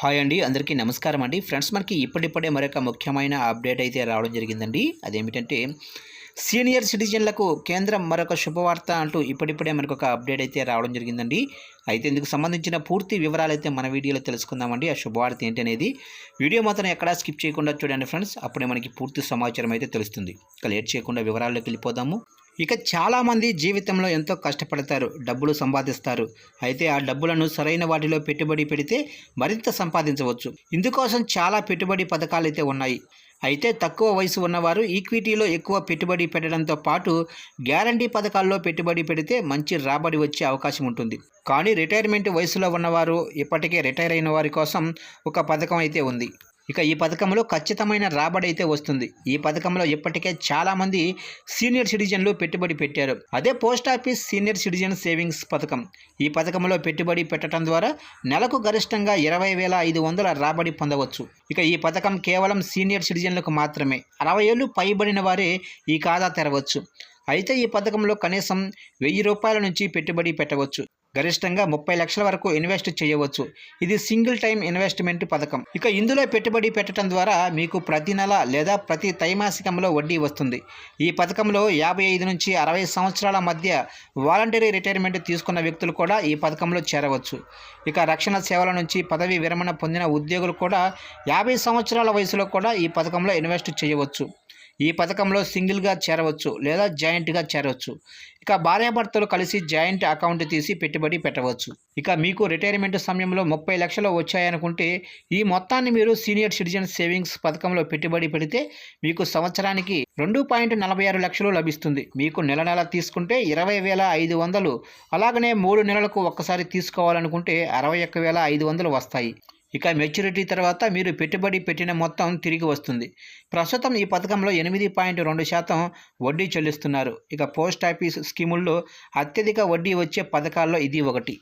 Hi అండి అందరికీ నమస్కారం అండి. ఫ్రెండ్స్ మనకి ఇప్పటిప్పుడే మరొక ముఖ్యమైన అప్డేట్ అయితే రావడం జరిగిందండి. అదేమిటంటే సీనియర్ సిటిజన్లకు కేంద్రం మరొక శుభవార్త అంటూ ఇప్పటిప్పుడే మనకు ఒక అప్డేట్ అయితే రావడం జరిగిందండి. అయితే ఇందుకు సంబంధించిన పూర్తి వివరాలు అయితే మన వీడియోలో తెలుసుకుందామండి. ఆ శుభవార్త ఏంటనేది వీడియో మాత్రం ఎక్కడా స్కిప్ చేయకుండా చూడండి ఫ్రెండ్స్. అప్పుడే మనకి పూర్తి సమాచారం అయితే తెలుస్తుంది. ఇక లేట్ చేయకుండా వివరాల్లోకి వెళ్ళిపోదాము. ఇక చాలామంది జీవితంలో ఎంతో కష్టపడతారు డబ్బులు సంపాదిస్తారు. అయితే ఆ డబ్బులను సరైన వాటిలో పెట్టుబడి పెడితే మరింత సంపాదించవచ్చు. ఇందుకోసం చాలా పెట్టుబడి పథకాలు అయితే ఉన్నాయి. అయితే తక్కువ వయసు ఉన్నవారు ఈక్విటీలో ఎక్కువ పెట్టుబడి పెట్టడంతో పాటు గ్యారంటీ పథకాల్లో పెట్టుబడి పెడితే మంచి రాబడి వచ్చే అవకాశం ఉంటుంది. కానీ రిటైర్మెంట్ వయసులో ఉన్నవారు ఇప్పటికే రిటైర్ అయిన వారి కోసం ఒక పథకం అయితే ఉంది. ఇక ఈ పథకంలో ఖచ్చితమైన రాబడి అయితే వస్తుంది. ఈ పథకంలో ఇప్పటికే చాలామంది సీనియర్ సిటిజన్లు పెట్టుబడి పెట్టారు. అదే post office senior citizen savings పథకం. ఈ పథకంలో పెట్టుబడి పెట్టడం ద్వారా నెలకు గరిష్టంగా ఇరవై వేల ఐదు వందల రాబడి పొందవచ్చు. ఇక ఈ పథకం కేవలం సీనియర్ సిటిజన్లకు మాత్రమే. అరవై ఏళ్ళు పైబడిన వారే ఈ ఖాతా తెరవచ్చు. అయితే ఈ పథకంలో కనీసం వెయ్యి రూపాయల నుంచి పెట్టుబడి పెట్టవచ్చు. గరిష్టంగా ముప్పై లక్షల వరకు ఇన్వెస్ట్ చేయవచ్చు. ఇది సింగిల్ టైం ఇన్వెస్ట్మెంట్ పథకం. ఇక ఇందులో పెట్టుబడి పెట్టడం ద్వారా మీకు ప్రతి నెల లేదా ప్రతి త్రైమాసికంలో వడ్డీ వస్తుంది. ఈ పథకంలో యాభై ఐదు నుంచి అరవై సంవత్సరాల మధ్య వాలంటరీ రిటైర్మెంట్ తీసుకున్న వ్యక్తులు కూడా ఈ పథకంలో చేరవచ్చు. ఇక రక్షణ సేవల నుంచి పదవి విరమణ పొందిన ఉద్యోగులు కూడా యాభై సంవత్సరాల వయసులో కూడా ఈ పథకంలో ఇన్వెస్ట్ చేయవచ్చు. ఈ పథకంలో సింగిల్గా చేరవచ్చు లేదా జాయింట్గా చేరవచ్చు. ఇక భార్యాభర్తలు కలిసి జాయింట్ అకౌంట్ తీసి పెట్టుబడి పెట్టవచ్చు. ఇక మీకు రిటైర్మెంట్ సమయంలో ముప్పై లక్షలు వచ్చాయనుకుంటే ఈ మొత్తాన్ని మీరు సీనియర్ సిటిజన్ సేవింగ్స్ పథకంలో పెట్టుబడి పెడితే మీకు సంవత్సరానికి రెండు పాయింట్ నలభై ఆరు లక్షలు లభిస్తుంది. మీకు నెల నెల తీసుకుంటే ఇరవై వేల ఐదు వందలు. అలాగనే మూడు నెలలకు ఒక్కసారి తీసుకోవాలనుకుంటే అరవై ఒక్క వేల ఐదు వందలు వస్తాయి. ఇక మెచ్యూరిటీ తర్వాత మీరు పెట్టుబడి పెట్టిన మొత్తం తిరిగి వస్తుంది. ప్రస్తుతం ఈ పథకంలో ఎనిమిది పాయింట్ రెండు శాతం వడ్డీ చెల్లిస్తున్నారు. ఇక పోస్ట్ ఆఫీస్ స్కీముల్లో అత్యధిక వడ్డీ వచ్చే పథకాల్లో ఇది ఒకటి.